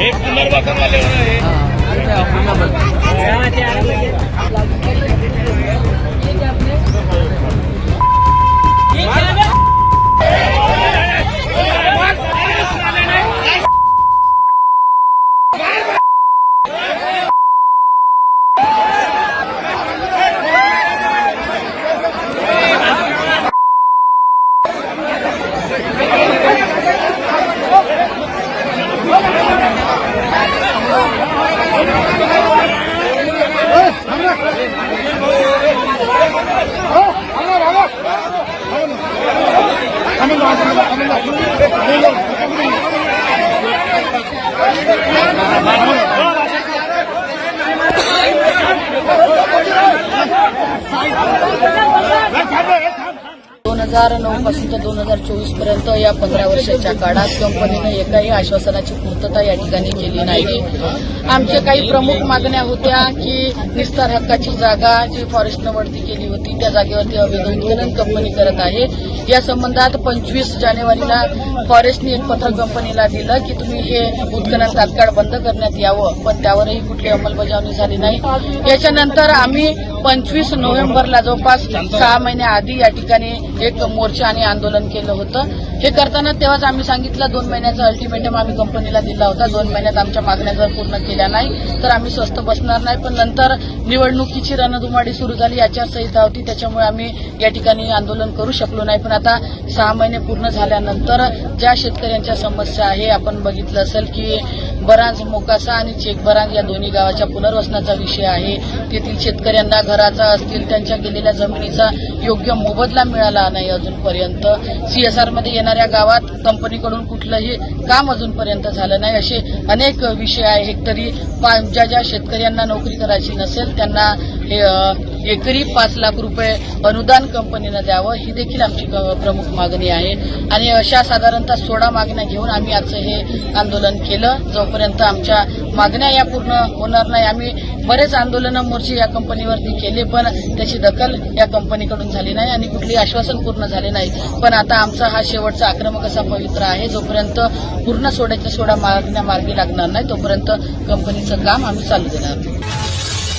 एक पुनर्वसन वाले. आहे दोन हजार नऊ पासून ते दोन हजार चोवीसपर्यंत या पंधरा वर्षाच्या काळात कंपनीनं एकाही आश्वासनाची पूर्तता या ठिकाणी केली नाही. आमच्या काही प्रमुख मागण्या होत्या की विस्तार हक्काची जागा जी फॉरेस्टनं वरती केली होती त्या जागेवरती अवैध उत्खनन कंपनी करत आहे. या संबंधात पंचवीस जानेवारीला फॉरेस्टने एक पत्र कंपनीला दिलं की तुम्ही हे उत्खनन तात्काळ बंद करण्यात यावं पण त्यावरही कुठली अंमलबजावणी झाली नाही. याच्यानंतर आम्ही पंचवीस नोव्हेंबरला जवळपास सहा महिन्याआधी या ठिकाणी एक मोर्चा आणि आंदोलन केलं होतं. हे करताना तेव्हाच आम्ही सांगितलं दोन महिन्याचा अल्टिमेटम आम्ही कंपनीला दिला होता. दोन महिन्यात आमच्या मागण्या जर पूर्ण केल्या नाही तर आम्ही स्वस्त बसणार नाही. पण नंतर निवडणुकीची रणधुमाडी सुरू झाली आचारसंहिता होती त्याच्यामुळे आम्ही या ठिकाणी आंदोलन करू शकलो नाही. पण आता सहा महिने पूर्ण झाल्यानंतर ज्या शेतकऱ्यांच्या समस्या आहे आपण बघितलं असेल की बरांज मोकासा आणि चेकबरांज या दोन्ही गावाच्या पुनर्वसनाचा विषय आहे. तेथील शेतकऱ्यांना घराचा असतील त्यांच्या गेलेल्या जमिनीचा योग्य मोबदला मिळाला नाही अजूनपर्यंत. सीएसआरमध्ये येणाऱ्या गावात कंपनीकडून कुठलंही काम अजूनपर्यंत झालं नाही असे अनेक विषय आहेत. तरी ज्या ज्या शेतकऱ्यांना नोकरी करायची नसेल त्यांना हे एकरी पाच लाख रुपये अनुदान कंपनीनं द्यावं ही देखील आमची प्रमुख मागणी आहे. आणि अशा साधारणतः सोळा मागण्या घेऊन आम्ही आजचं हे आंदोलन केलं. जोपर्यंत आमच्या मागण्या या पूर्ण होणार नाही आम्ही बरेच आंदोलनं मोर्चे या कंपनीवरती केले पण त्याची दखल या कंपनीकडून झाली नाही आणि कुठली आश्वासन पूर्ण झाले नाही. पण आता आमचा हा शेवटचा आक्रमक असा पवित्र आहे जोपर्यंत पूर्ण सोड्याच्या सोडा मागण्या मार्गी लागणार नाही तोपर्यंत कंपनीचं काम आम्ही चालू देणार.